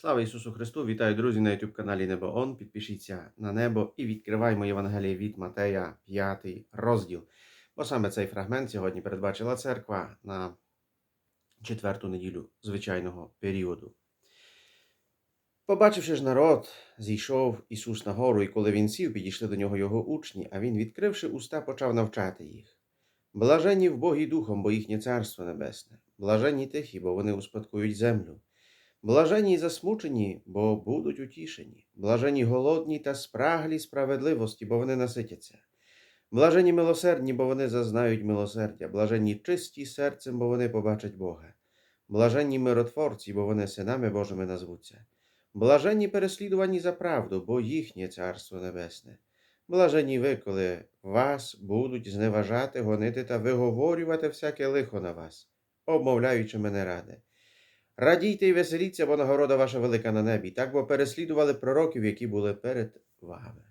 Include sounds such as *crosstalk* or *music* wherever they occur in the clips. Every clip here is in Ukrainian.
Слава Ісусу Христу! Вітаю, друзі, на YouTube каналі Небо Он. Підпишіться на небо і відкриваємо Євангеліє від Матея, 5 розділ. Бо саме цей фрагмент сьогодні передбачила церква на четверту неділю звичайного періоду. Побачивши ж народ, зійшов Ісус на гору, і коли він сів, підійшли до нього його учні, а він, відкривши уста, почав навчати їх. Блаженні в Богі духом, бо їхнє царство небесне, блаженні тихі, бо вони успадкують землю. Блаженні й засмучені, бо будуть утішені, блаженні голодні та спраглі справедливості, бо вони наситяться. Блаженні милосердні, бо вони зазнають милосердя, блаженні чисті серцем, бо вони побачать Бога. Блаженні миротворці, бо вони синами Божими назвуться. Блаженні переслідувані за правду, бо їхнє царство небесне. Блаженні ви, коли вас будуть зневажати, гонити та виговорювати всяке лихо на вас, обмовляючи мене ради. Радійте і веселіться, бо нагорода ваша велика на небі, так бо переслідували пророків, які були перед вами.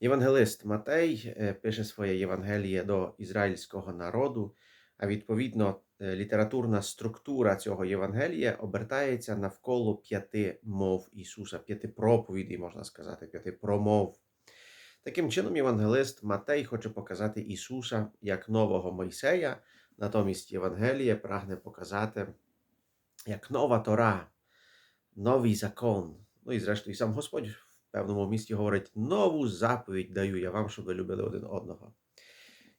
Євангелист Матей е, пише своє Євангеліє до ізраїльського народу, а відповідно е, літературна структура цього Євангелія обертається навколо п'яти мов Ісуса, п'яти проповідей, можна сказати, п'яти промов. Таким чином, євангелист Матей хоче показати Ісуса як нового Мойсея, натомість Євангеліє прагне показати як нова Тора, новий закон. Ну і зрештою, сам Господь в певному місті говорить: нову заповідь даю я вам, щоб ви любили один одного.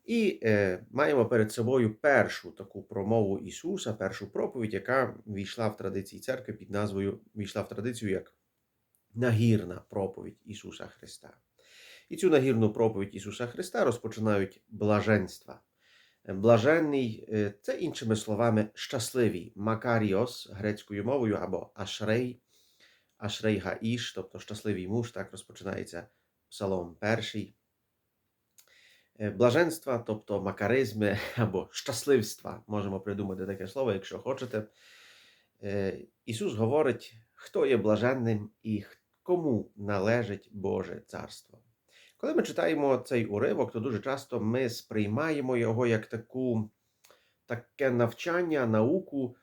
І е, маємо перед собою першу таку промову Ісуса, першу проповідь, яка війшла в традиції церкви під назвою війшла в традицію як нагірна проповідь Ісуса Христа. І цю нагірну проповідь Ісуса Христа розпочинають блаженства. Блаженний е, це іншими словами щасливий. Макаріос грецькою мовою або Ашрей, Ашрей Гаїш, тобто щасливий муж, так розпочинається псалом перший. Е, Блаженства, тобто макаризми *laughs* або щасливства, можемо придумати таке слово, якщо хочете. Е, Ісус говорить, хто є блаженним і кому належить Боже Царство. Коли ми читаємо цей уривок, то дуже часто ми сприймаємо його як таку, таке навчання, науку,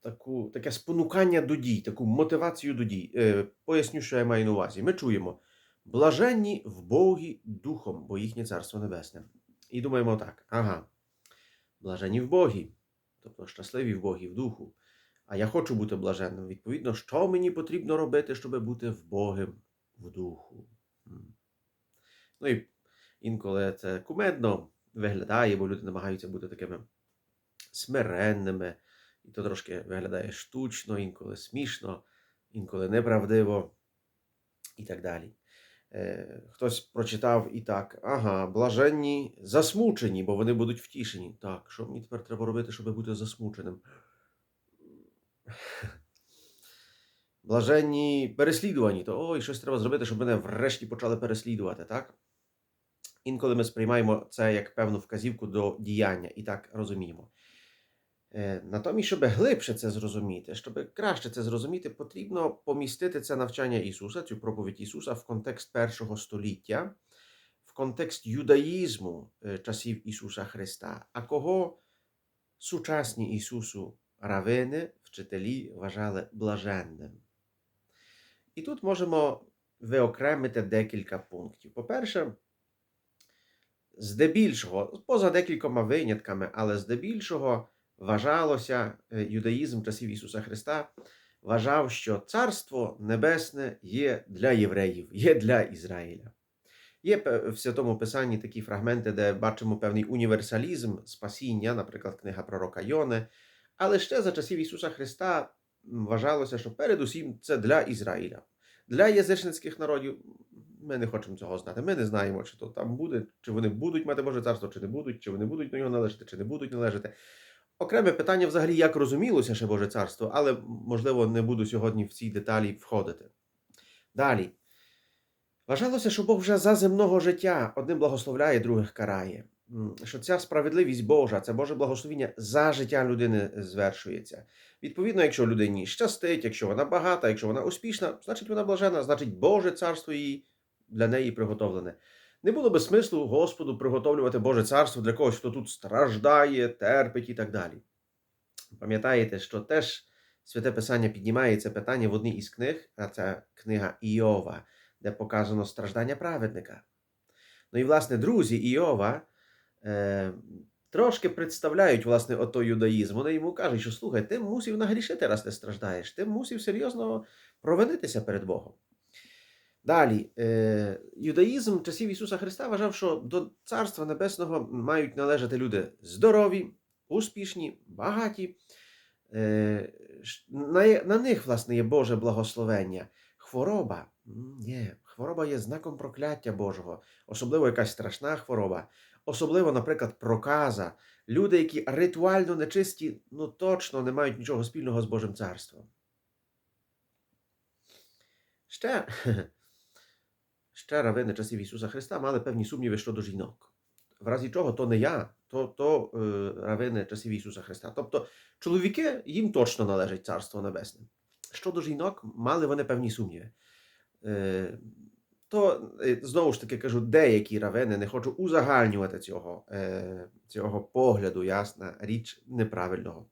таку, таке спонукання до дій, таку мотивацію до дій. Е, Поясню, що я маю на увазі. Ми чуємо блаженні в Богі духом, бо їхнє царство небесне. І думаємо так: ага, блаженні в Богі, тобто щасливі в Богі в духу. А я хочу бути блаженним. Відповідно, що мені потрібно робити, щоб бути в Богим в духу. Ну і інколи це кумедно виглядає, бо люди намагаються бути такими смиренними, і то трошки виглядає штучно, інколи смішно, інколи неправдиво і так далі. Е, Хтось прочитав і так: ага, блаженні засмучені, бо вони будуть втішені. Так, що мені тепер треба робити, щоб бути засмученим? Блаженні переслідувані, то ой, щось треба зробити, щоб мене врешті почали переслідувати, так? Інколи ми сприймаємо це як певну вказівку до діяння і так розуміємо. Е, Натомість, щоб глибше це зрозуміти, щоб краще це зрозуміти, потрібно помістити це навчання Ісуса, цю проповідь Ісуса в контекст першого століття, в контекст юдаїзму е, часів Ісуса Христа, а кого сучасні Ісусу равини, вчителі вважали блаженним. І тут можемо виокремити декілька пунктів. По-перше, здебільшого, поза декількома винятками, але здебільшого вважалося е, юдаїзм часів Ісуса Христа, вважав, що Царство Небесне є для євреїв, є для Ізраїля. Є в Святому Писанні такі фрагменти, де бачимо певний універсалізм спасіння, наприклад, книга пророка Йони. Але ще за часів Ісуса Христа вважалося, що передусім це для Ізраїля. Для язичницьких народів ми не хочемо цього знати. Ми не знаємо, чи то там буде, чи вони будуть мати Боже царство, чи не будуть, чи вони будуть до нього належати, чи не будуть належати. Окреме питання взагалі, як розумілося ще Боже царство, але, можливо, не буду сьогодні в ці деталі входити. Далі. Вважалося, що Бог вже за земного життя одним благословляє, других карає. Що ця справедливість Божа, це Боже благословіння за життя людини звершується. Відповідно, якщо людині щастить, якщо вона багата, якщо вона успішна, значить вона блажена, значить Боже царство її для неї приготовлене. Не було би смислу Господу приготовлювати Боже царство для когось, хто тут страждає, терпить і так далі. Пам'ятаєте, що теж Святе Писання піднімає це питання в одній із книг, а це книга Іова, де показано страждання праведника. Ну і, власне, друзі Іова е, трошки представляють власне ото юдаїзм. Вони йому кажуть, що слухай, ти мусив нагрішити, раз ти страждаєш, ти мусив серйозно провинитися перед Богом. Далі, е, юдаїзм часів Ісуса Христа вважав, що до Царства Небесного мають належати люди здорові, успішні, багаті. Е, на, них, власне, є Боже благословення. Хвороба ні, хвороба є знаком прокляття Божого, особливо якась страшна хвороба, особливо, наприклад, проказа. Люди, які ритуально нечисті, ну точно не мають нічого спільного з Божим царством. Ще, *laughs* ще равини часів Ісуса Христа мали певні сумніви щодо жінок. В разі чого то не я, то, то е, равини часів Ісуса Христа. Тобто чоловіки їм точно належить Царство Небесне. Щодо жінок, мали вони певні сумніви. Е, то знову ж таки кажу, деякі равини, не хочу узагальнювати цього, е, цього погляду, ясна річ неправильного.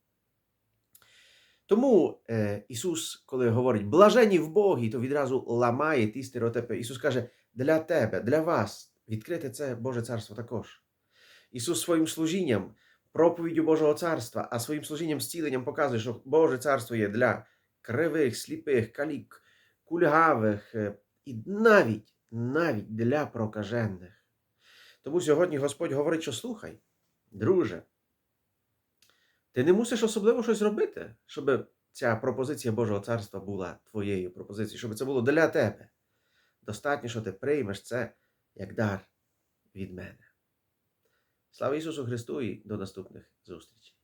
Тому е, Ісус, коли говорить блажені в Богі, то відразу ламає ті стереотипи. Ісус каже, для тебе, для вас відкрите це Боже царство також. Ісус своїм служінням, проповіддю Божого царства, а своїм служінням зціленням показує, що Боже царство є для кривих, сліпих, калік, кульгавих е, і навіть, навіть для прокажених. Тому сьогодні Господь говорить, що слухай, друже, ти не мусиш особливо щось робити, щоб ця пропозиція Божого царства була твоєю пропозицією, щоб це було для тебе. Достатньо, що ти приймеш це як дар від мене. Слава Ісусу Христу і до наступних зустрічей!